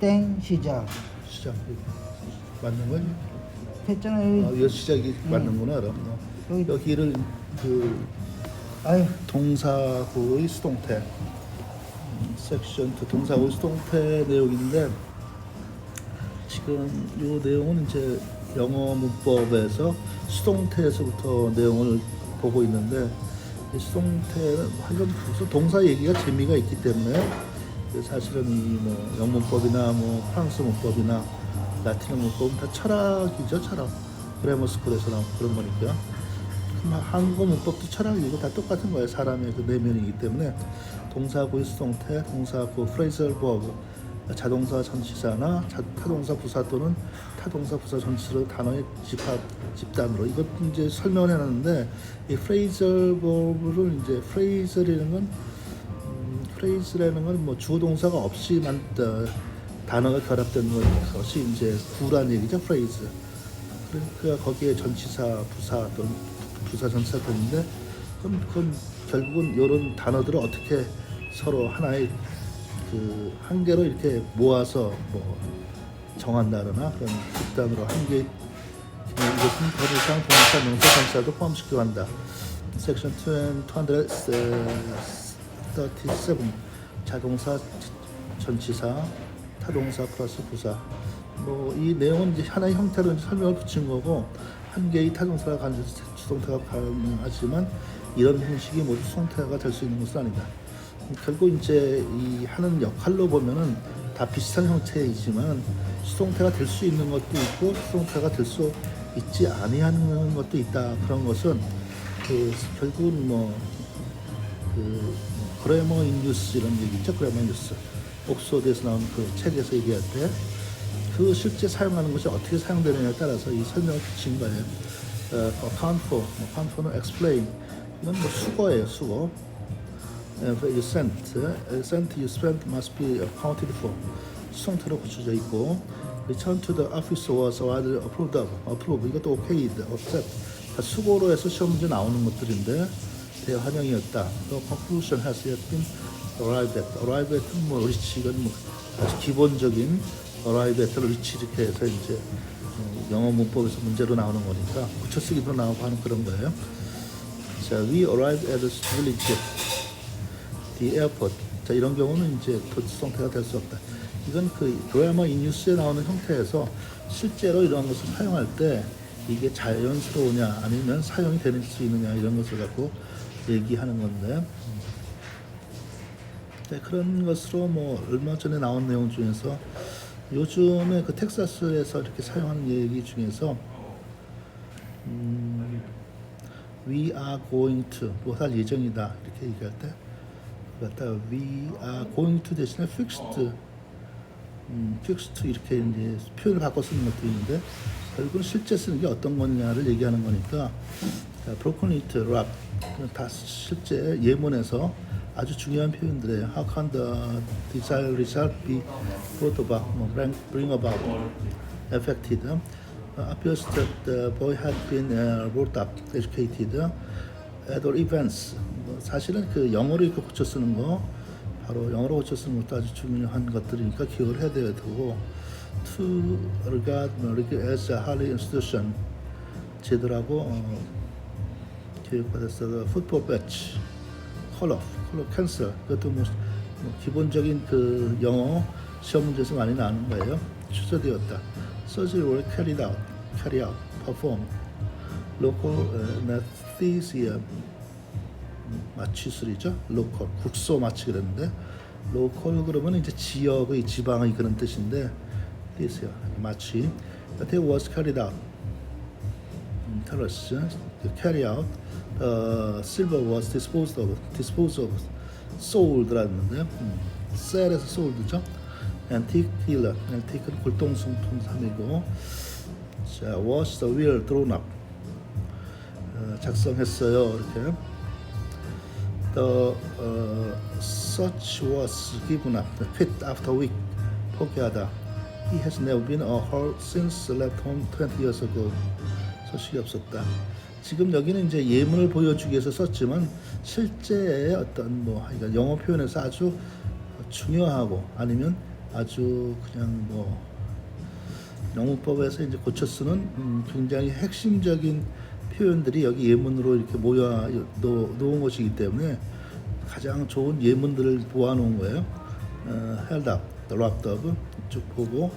땡 시작. 시작 맞는 거지? 했잖아요. 아, 이거 시작이 맞는구나 그럼 여기- 여기를 그 아유, 동사구의 수동태 음, 섹션 2 동사구의 수동태 내용인데 지금 이 내용은 이제 영어 문법에서 수동태에서부터 내용을 보고 있는데 이 수동태는 무슨 동사 얘기가 재미가 있기 때문에 그 사실은 이 뭐 영문법이나 뭐 프랑스 문법이나 라틴어 문법은 다 철학이죠 철학. 그래머 스쿨에서 나온 그런 거니까. 한국어 문법도 철학이고 다 똑같은 거예요. 사람의 그 내면이기 때문에. 동사구의 수동태, 동사구 프레이ズ얼 버브, 자동사 전치사나 자, 타동사 부사 또는 타동사 부사 전치사로 단어의 집합 집단으로. 이것 이제 설명을 해놨는데 이 프레이즈얼 버브를 이제 프레이즈라는 건 음, 프레이즈라는 건 뭐 주어 동사가 없이만 어, 단어가 결합된 것이 이제 구란 얘기죠. 프레이즈. 그러니까 거기에 전치사, 부사 또는 부사 전치사 되는데 그럼 그건 결국은 이런 단어들을 어떻게 서로 하나의 그 한 개로 이렇게 모아서 뭐 정한다거나 그런 집단으로 한 개. 이것은 더 이상 동사, 명사, 전치사도 포함시켜 한다. 섹션 237 자동사, 자동사, 타동사 플러스 부사. 뭐 이 내용은 이제 하나의 형태로 설명을 붙인 거고 한 개의 타동사가 가는 수동태가 가능하지만 이런 형식이 모두 수동태가 될 수 있는 것은 아니다. 결국 이제 이 하는 역할로 보면은 다 비슷한 형태이지만 수동태가 될 수 있는 것도 있고 수동태가 될 수 있지 아니하는 것도 있다. 그런 것은 그 결국은 뭐그 그래머 인뉴스 이런 얘기 있죠. 그래머 인뉴스. 옥스퍼드에서 나온 그 책에서 얘기할 때 그 실제 사용하는 것이 어떻게 사용되느냐에 따라서 이 설명을 붙인 거예요. 어, for, 뭐 for는 explain. 이건 뭐 수거예요, 수거. Uh, you sent, uh, sent you spent must be accounted for. 수성태로 붙여져 있고, return to the office was either approved of, approve. 이것도 accept. 다 수고로 해서 시험 문제 나오는 것들인데 대환영이었다. The conclusion has arrived arrived at은 뭐 reach 뭐 아주 기본적인 arrive at를 reach 이렇게 해서 이제 어, 영어 문법에서 문제로 나오는 거니까 붙여쓰기도 나오고 하는 그런 거예요. 자, we arrived at the village, the airport. 자, 이런 경우는 이제 도치성태가 될 수 없다. 이건 그 드라마 인뉴스에 나오는 형태에서 실제로 이런 것을 사용할 때 이게 자연스러우냐 아니면 사용이 되는 수 있느냐 이런 것을 갖고 얘기하는 건데. 네, 그런 것으로 뭐 얼마 전에 나온 내용 중에서 요즘에 그 텍사스에서 이렇게 사용하는 얘기 중에서 음, we are going to 뭐할 예정이다. 이렇게 얘기할 때 갖다 we are going to 대신에 fixed 음, fixed 이렇게 이제 표현을 바꿔 쓰는 것도 있는데 결국은 실제 쓰는 게 어떤 거냐를 얘기하는 거니까 자, broken it, wrap 다 실제 예문에서 아주 중요한 표현들이에요. How can the desired result be brought about, 뭐, bring, about, affected? Uh, appears that the boy had been uh, brought up, educated at all events. 뭐 사실은 그 영어로 이렇게 고쳐 쓰는 거, 바로 영어로 고쳐 쓰는 것도 아주 중요한 것들이니까 기억을 해야 되고, to regard as a highly institution, 제도라고 어, 교육받았어. 풋볼 배치, 컬러, 컬러 캔슬. 그것도 뭐, 뭐 기본적인 그 영어 시험 문제에서 많이 나오는 거예요. 취소되었다. Surgery were carried out, carry 마취술이죠. 로컬 국소 마취 그랬는데 로컬 그러면 이제 지역의 지방의 그런 뜻인데 뜻이요 마취. That was carried to carry out. Uh, silver was disposed of, disposed of, sold라는데 음, sell에서 sold죠. antique dealer, antique는 골동품삼이고, 자, was the will drawn up. 어, 작성했어요 이렇게. The uh, such was given up, quit after a week. 포기하다. He has never been a whole since left home 20 years ago. 소식이 없었다. 지금 여기는 이제 예문을 보여주기 위해서 썼지만 실제의 어떤 뭐 하여간 영어 표현에서 아주 중요하고 아니면 아주 그냥 뭐 영문법에서 이제 고쳐 쓰는 음, 굉장히 핵심적인 표현들이 여기 예문으로 이렇게 모여 놓- 놓은 것이기 때문에 가장 좋은 예문들을 모아놓은 거예요. 어, up, wrapped up 쭉 보고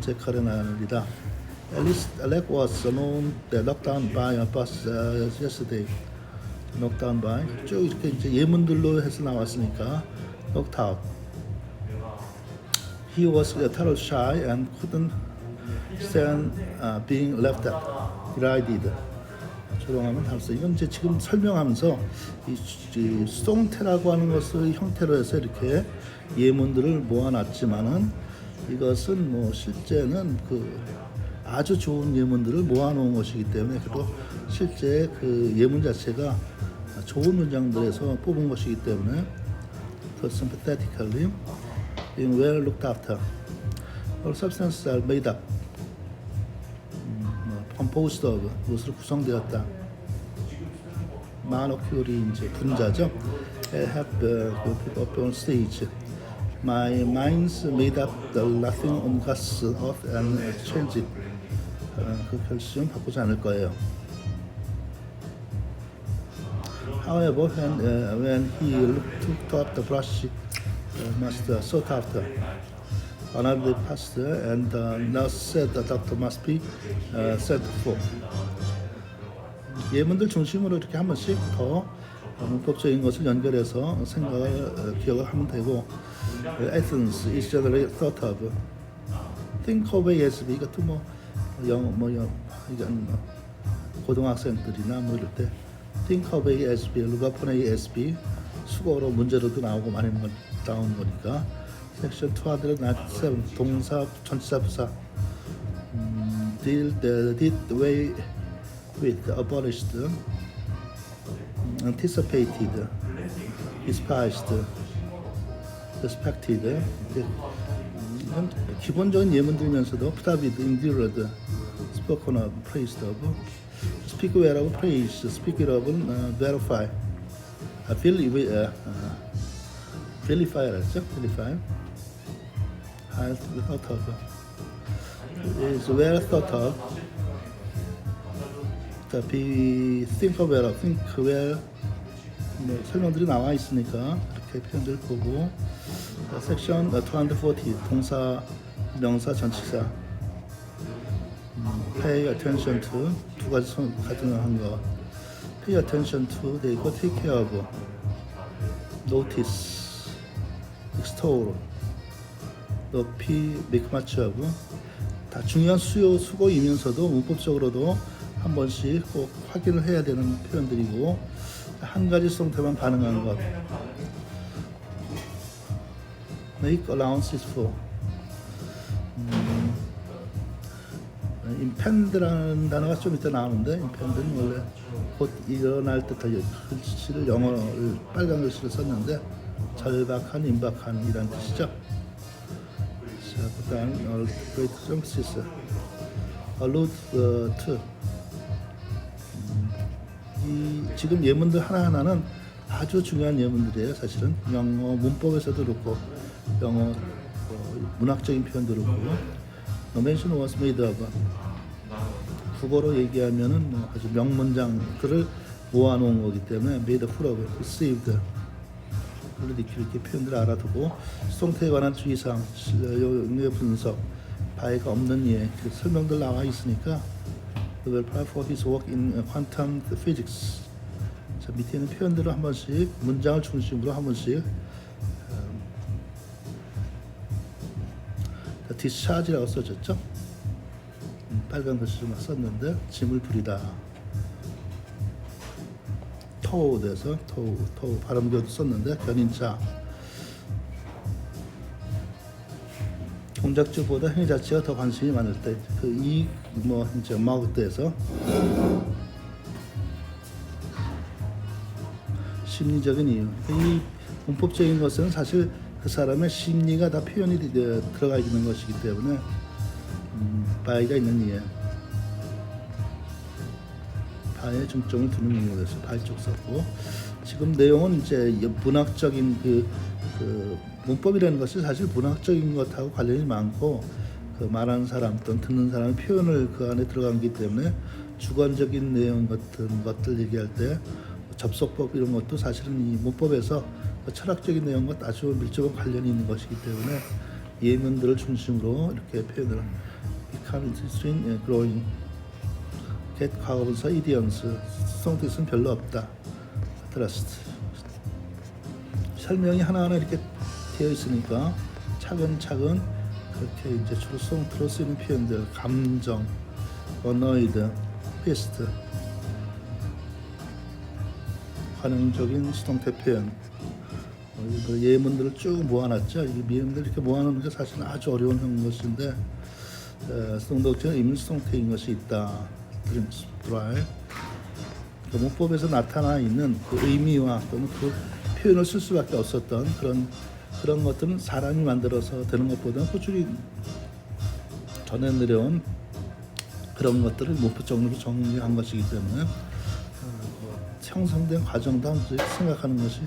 제 칼에 나리다. Alice, Alec was alone, uh, knocked down by a bus uh, yesterday. knocked down by 쭉 이렇게 이제 예문들로 해서 나왔으니까 knocked out. He was a little shy and couldn't stand uh, being left derided. 조롱하면 달서 이건 이제 지금 설명하면서 이, 이 송태라고 하는 것을 형태로 해서 이렇게 예문들을 모아놨지만은 이것은 뭐 실제는 그 아주 좋은 예문들을 모아놓은 것이기 때문에 그리고 실제 그 예문 자체가 좋은 문장들에서 뽑은 것이기 때문에 더 sympathetically being well looked after all substances are made up 음, 뭐, composed of 무엇으로 구성되었다 molecule 이제 분자죠 I have uh, put up on stage my mind's made up the laughing on gas off and change it 어, 그 결심 바꾸지 않을 거예요 However, when, uh, when he looked, up the brush, uh, must uh, sought after. Another pastor and the nurse said the doctor must be uh, sent for. 예문들 중심으로 이렇게 한 번씩 더 문법적인 것을 연결해서 생각을 어, 기억을 하면 되고 어, Athens is generally thought of. Think of ASB 이것도 뭐 영어 뭐 영, 이건 뭐 고등학생들이나 뭐 이럴 때 ASB, Look upon ASB 수거로 문제로도 나오고 많이 뭐 나오는 거니까 섹션 297 동사 전치사 부사 음, deal the did way with abolished 음, anticipated despised respected 기본적인 예문들이면서도 프다비드, 인디로드, spoken of, praised of, speak well of, praise, speak it of, uh, verify, uh, vilify, uh, uh, vilify랬죠? vilify, highly thought of, is well thought of, 자, be think well, think well, 뭐 설명들이 나와 있으니까 이렇게 표현들 보고 자, 섹션 240 동사 명사 전치사 음, pay attention to 두 가지 손 가능한 거 pay attention to 돼 있고 take care of notice extol 높이 make much of 다 중요한 수요 수고이면서도 문법적으로도 한 번씩 꼭 확인을 해야 되는 표현들이고 한 가지 성태만 반응한 것 make allowances for impend라는 단어가 좀 이따 나오는데 impend는 원래 곧 일어날 듯한 글씨를 영어를 빨간 글씨를 썼는데 절박한 임박한 이란 뜻이죠. 자 그다음 어, great emphasis allude uh, to. 이 지금 예문들 하나 하나는 아주 중요한 예문들이에요 사실은. 영어 문법에서도 그렇고 영어 어, 문학적인 표현도 그렇고. The mention was made of 국어로 얘기하면은 뭐 아주 명문장들을 모아놓은 거기 때문에 made of received 이렇게 이렇게 표현들을 알아두고 수동태에 관한 주의사항 용의 분석 바위가 없는 예 그 설명들 나와 있으니까 The apply for his work in quantum physics. 자 밑에 있는 표현들을 한 번씩 문장을 중심으로 한 번씩 음, 자, discharge라고 써졌죠? 음, 빨간 글씨로 막 썼는데 짐을 부리다. 토우 돼서 토우 토우 발음교도 썼는데 견인차 동작주보다 행위 자체가 더 관심이 많을 때 그 이 뭐 이제 마우트에서 심리적인 이유 이 문법적인 것은 사실 그 사람의 심리가 다 표현이 되- 들어가 있는 것이기 때문에 음, 바위가 있는 이해 바위에 중점을 두는 이유에서 바위 쪽 썼고 지금 내용은 이제 문학적인 그 그 문법이라는 것이 사실 문학적인 것하고 관련이 많고 그 말하는 사람 또는 듣는 사람의 표현을 그 안에 들어간기 때문에 주관적인 내용 같은 것들 얘기할 때 접속법 이런 것도 사실은 이 문법에서 그 철학적인 내용과 아주 밀접한 관련이 있는 것이기 때문에 예문들을 중심으로 이렇게 표현을 become interested in growing get 과거분사 idioms 수성뜻은 별로 없다. trust 설명이 하나하나 이렇게 되어 있으니까 차근차근 그렇게 이제 주로 수동태로 쓰이는 표현들 감정, 어너이드, 페스트 관용적인 수동태 표현. 어, 이거 예문들을 쭉 모아놨죠. 이 예문들 이렇게 모아놓는 게 사실 아주 어려운 것인데 어, 수동태는 이미 수동태인 것이 있다. 드라이 그 문법에서 나타나 있는 그 의미와 또는 그 표현을 쓸 수밖에 없었던 그런 그런 것들은 사람이 만들어서 되는 것보다는 꾸준히 전해 내려온 그런 것들을 문법적으로 정리한 것이기 때문에 어, 뭐 형성된 과정도 함께 생각하는 것이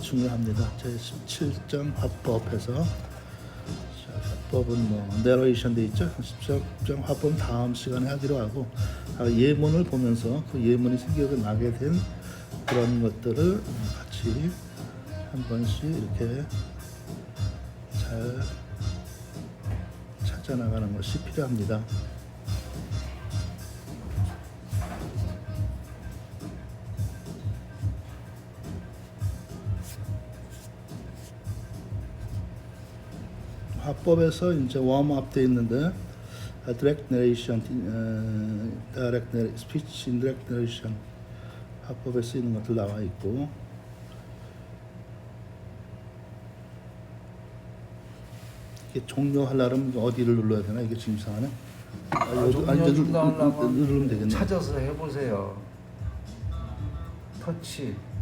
중요합니다. 제 17장 화법에서 자, 화법은 뭐 내레이션 돼 있죠. 17장 화법 다음 시간에 하기로 하고 아, 예문을 보면서 그 예문이 생각이 나게 된 그런 것들을 같이 한 번씩 이렇게 잘 찾아 나가는 것이 필요합니다. 화법에서 이제 웜업 돼 있는데 아, direct narration, 어, direct speech narration 화법에 쓰이는 것들 나와 있고 이게 종료하려면 어디를 눌러야 되나 이게 지금 이상하네. 아, 아, 누르면 되겠네. 찾아서 해보세요. 터치